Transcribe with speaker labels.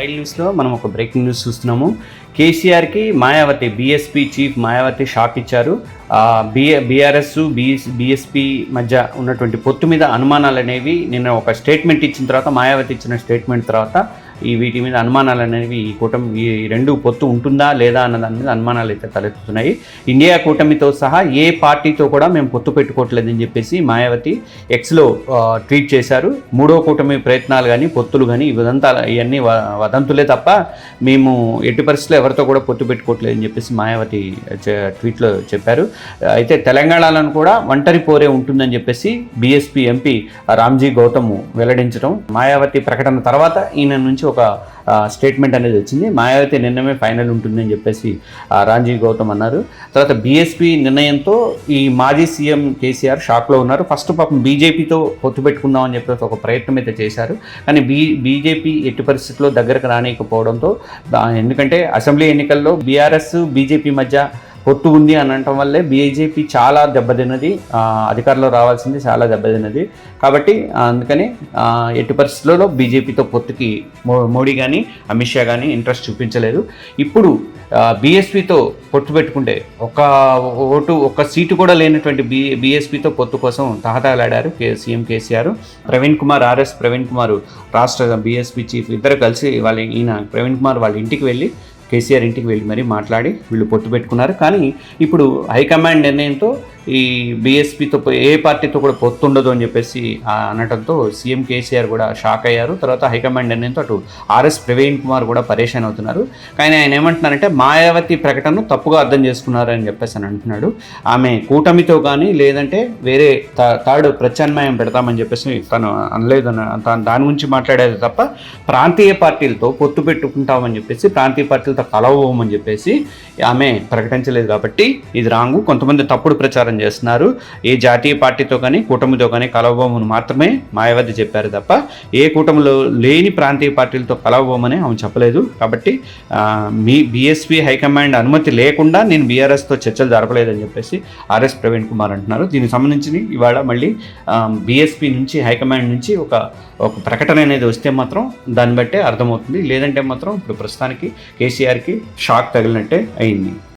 Speaker 1: ఆంధ్రప్రదేశ్లో మనం ఒక బ్రేకింగ్ న్యూస్ చూస్తున్నాము. కేసీఆర్కి Mayawati BSP chief Mayawati shock ఇచ్చారు. బిఏ బీఆర్ఎస్ బీఎస్ బీఎస్పీ మధ్య ఉన్నటువంటి పొత్తు మీద అనుమానాలు అనేవి నిన్న ఒక స్టేట్మెంట్ ఇచ్చిన తర్వాత మాయావతి ఇచ్చిన స్టేట్మెంట్ తర్వాత ఈ వీటి మీద అనుమానాలు అనేవి ఈ కూటమి ఈ రెండు పొత్తు ఉంటుందా లేదా అన్న దాని మీద అనుమానాలు అయితే తలెత్తుతున్నాయి. ఇండియా కూటమితో సహా ఏ పార్టీతో కూడా మేము పొత్తు పెట్టుకోవట్లేదని చెప్పేసి మాయావతి ఎక్స్లో ట్వీట్ చేశారు. మూడో కూటమి ప్రయత్నాలు కానీ పొత్తులు కానీ ఇదంతా ఇవన్నీ వ- వదంతులే తప్ప మేము ఎట్టి పరిస్థితుల్లో ఎవరితో కూడా పొత్తు పెట్టుకోవట్లేదని చెప్పేసి మాయావతి ట్వీట్లో చెప్పారు. అయితే తెలంగాణలో కూడా ఒంటరి పోరే ఉంటుందని చెప్పేసి బీఎస్పీ ఎంపీ రామ్జీ గౌతమ్ వెల్లడించడం మాయావతి ప్రకటన తర్వాత ఈయన నుంచి ఒక స్టేట్మెంట్ అనేది వచ్చింది. మాయావతి నిర్ణయమే ఫైనల్ ఉంటుందని చెప్పేసి ఆ, గౌతమ్ అన్నారు. తర్వాత బీఎస్పీ నిర్ణయంతో ఈ మాజీ సీఎం కేసీఆర్ షాక్లో ఉన్నారు. ఫస్ట్ పాపం బీజేపీతో పొత్తు పెట్టుకుందామని చెప్పేసి ఒక ప్రయత్నం అయితే చేశారు. కానీ బీ బీజేపీ ఎట్టి పరిస్థితుల్లో దగ్గరకు రానియకపోవడంతో ఎందుకంటే అసెంబ్లీ ఎన్నికల్లో బీఆర్ఎస్ బీజేపీ మధ్య పొత్తు ఉంది అని అనటం వల్లే బీజేపీ చాలా దెబ్బతిన్నది. అధికారంలో రావాల్సింది చాలా దెబ్బతిన్నది. కాబట్టి అందుకని ఎట్టి పరిస్థితుల్లో బీజేపీతో పొత్తుకి మో- మోడీ కానీ అమిత్ షా కానీ ఇంట్రెస్ట్ చూపించలేదు. ఇప్పుడు బీఎస్పీతో పొత్తు పెట్టుకుంటే ఒక ఓటు ఒక సీటు కూడా లేనటువంటి బీ బీఎస్పీతో పొత్తు కోసం తహతాలాడారు K CM KCR. Praveen Kumar RS Praveen Kumar రాష్ట్ర బీఎస్పీ చీఫ్ ఇద్దరు కలిసి వాళ్ళ ఈయన ప్రవీణ్ కుమార్ వాళ్ళ ఇంటికి వెళ్ళి కేసీఆర్ ఇంటికి వెళ్ళి మరీ మాట్లాడి వీళ్ళు పొత్తు పెట్టుకున్నారు. కానీ ఇప్పుడు హైకమాండ్ నిర్ణయంతో ఈ బీఎస్పీతో ఏ పార్టీతో కూడా పొత్తు ఉండదు అని చెప్పేసి అనటంతో సీఎం కేసీఆర్ కూడా షాక్ అయ్యారు. తర్వాత హైకమాండ్ నిర్ణయంతో అటు ఆర్ఎస్ ప్రవీణ్ కుమార్ కూడా పరేషాన్ అవుతున్నారు. కానీ ఆయన ఏమంటున్నారంటే మాయావతి ప్రకటనను తప్పుగా అర్థం చేసుకున్నారు అని చెప్పేసి అని అంటున్నాడు. ఆమె కూటమితో కానీ లేదంటే వేరే థర్డ్ ప్రత్యామ్నాయం పెడతామని చెప్పేసి తను అనలేదు. తను దాని గురించి మాట్లాడేది తప్ప ప్రాంతీయ పార్టీలతో పొత్తు పెట్టుకుంటామని చెప్పేసి ప్రాంతీయ పార్టీలతో కలవమని చెప్పేసి ఆమె ప్రకటించలేదు కాబట్టి ఇది రాంగు. కొంతమంది తప్పుడు ప్రచారం చేస్తున్నారు. ఏ జాతీయ పార్టీతో కానీ కూటమితో కానీ కలవబోమని మాత్రమే మాయావతి చెప్పారు తప్ప ఏ కూటమిలో లేని ప్రాంతీయ పార్టీలతో కలవబోమని ఆమె చెప్పలేదు. కాబట్టి మీ బీఎస్పీ హైకమాండ్ అనుమతి లేకుండా నేను బీఆర్ఎస్తో చర్చలు జరపలేదని చెప్పేసి ఆర్ఎస్ ప్రవీణ్ కుమార్ అంటున్నారు. దీనికి సంబంధించి ఇవాళ మళ్ళీ బీఎస్పీ నుంచి హైకమాండ్ నుంచి ఒక ఒక ప్రకటన అనేది వస్తే మాత్రం దాన్ని బట్టే అర్థమవుతుంది. లేదంటే మాత్రం ఇప్పుడు ప్రస్తుతానికి కేసీఆర్కి షాక్ తగిలినట్టే అయింది.